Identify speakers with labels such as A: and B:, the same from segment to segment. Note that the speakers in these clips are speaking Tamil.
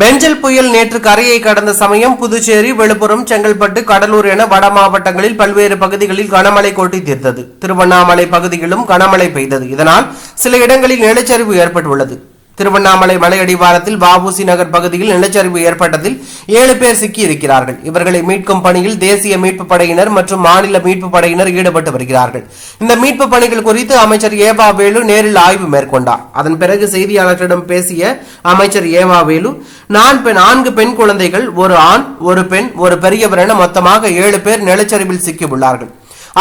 A: பெஞ்சல் புயல் நேற்று கரையை கடந்த சமயம் புதுச்சேரி விழுப்புரம் செங்கல்பட்டு கடலூர் என வட மாவட்டங்களில் பல்வேறு பகுதிகளில் கனமழை கொட்டி தீர்த்தது. திருவண்ணாமலை பகுதியிலும் கனமழை பெய்தது. இதனால் சில இடங்களில் நிலச்சரிவு ஏற்பட்டுள்ளது. திருவண்ணாமலை மலையடிவாரத்தில் வாபூசி நகர் பகுதியில் நிலச்சரிவு ஏற்பட்டதில் ஏழு பேர் சிக்கியிருக்கிறார்கள். இவர்களை மீட்கும் பணியில் தேசிய மீட்பு படையினர் மற்றும் மாநில மீட்பு படையினர் ஈடுபட்டு வருகிறார்கள். இந்த மீட்பு பணிகள் குறித்து அமைச்சர் ஏவா வேலு நேரில் ஆய்வு மேற்கொண்டார். அதன் பிறகு செய்தியாளர்களிடம் பேசிய அமைச்சர் ஏவா வேலு நான் பெண் நான்கு பெண் குழந்தைகள் ஒரு ஆண் ஒரு பெண் ஒரு பெரியவர் என மொத்தமாக ஏழு பேர் நிலச்சரிவில் சிக்கியுள்ளார்கள்.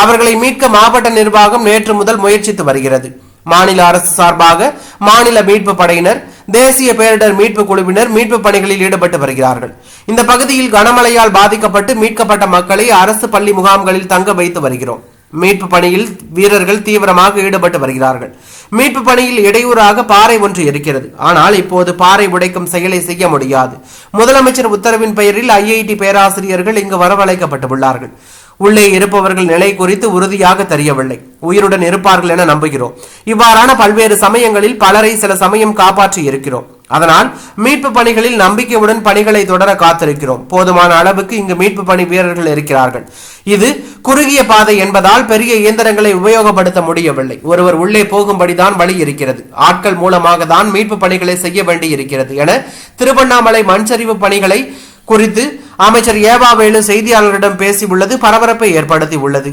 A: அவர்களை மீட்க மாவட்ட நிர்வாகம் நேற்று முதல் முயற்சித்து வருகிறது. மாநில அரசு சார்பாக மாநில மீட்பு படையினர் தேசிய பேரிடர் மீட்பு குழுவினர் மீட்பு பணிகளில் ஈடுபட்டு வருகிறார்கள். இந்த பகுதியில் கனமழையால் பாதிக்கப்பட்டு மீட்கப்பட்ட மக்களை அரசு பள்ளி முகாம்களில் தங்க வைத்து வருகிறோம். மீட்பு பணியில் வீரர்கள் தீவிரமாக ஈடுபட்டு வருகிறார்கள். மீட்பு பணியில் இடையூறாக பாறை ஒன்று இருக்கிறது. ஆனால் இப்போது பாறை உடைக்கும் செயலை செய்ய முடியாது. முதலமைச்சர் உத்தரவின் பெயரில் ஐஐடி பேராசிரியர்கள் இங்கு வரவழைக்கப்பட்டுள்ளார்கள். உள்ளே இருப்பவர்கள் நிலை குறித்து உறுதியாக தெரியவில்லை. உயிருடன் இருப்பார்கள் என நம்புகிறோம். இவ்வாறான பல்வேறு சமயங்களில் பலரை சில சமயம் காப்பாற்றி இருக்கிறோம். அதனால் மீட்பு பணிகளில் நம்பிக்கையுடன் பணிகளை தொடர காத்திருக்கிறோம். போதுமான அளவுக்கு இங்கு மீட்பு பணி வீரர்கள் இருக்கிறார்கள். இது குறுகிய பாதை என்பதால் பெரிய இயந்திரங்களை உபயோகப்படுத்த முடியவில்லை. ஒருவர் உள்ளே போகும்படிதான் வழி இருக்கிறது. ஆட்கள் மூலமாக தான் மீட்பு பணிகளை செய்ய வேண்டி இருக்கிறது என திருவண்ணாமலை மண்சரிவு பணிகளை குறித்து அமைச்சர் ஏவாவேலு செய்தியாளர்களிடம் பேசியுள்ளது பரபரப்பை ஏற்படுத்தி உள்ளது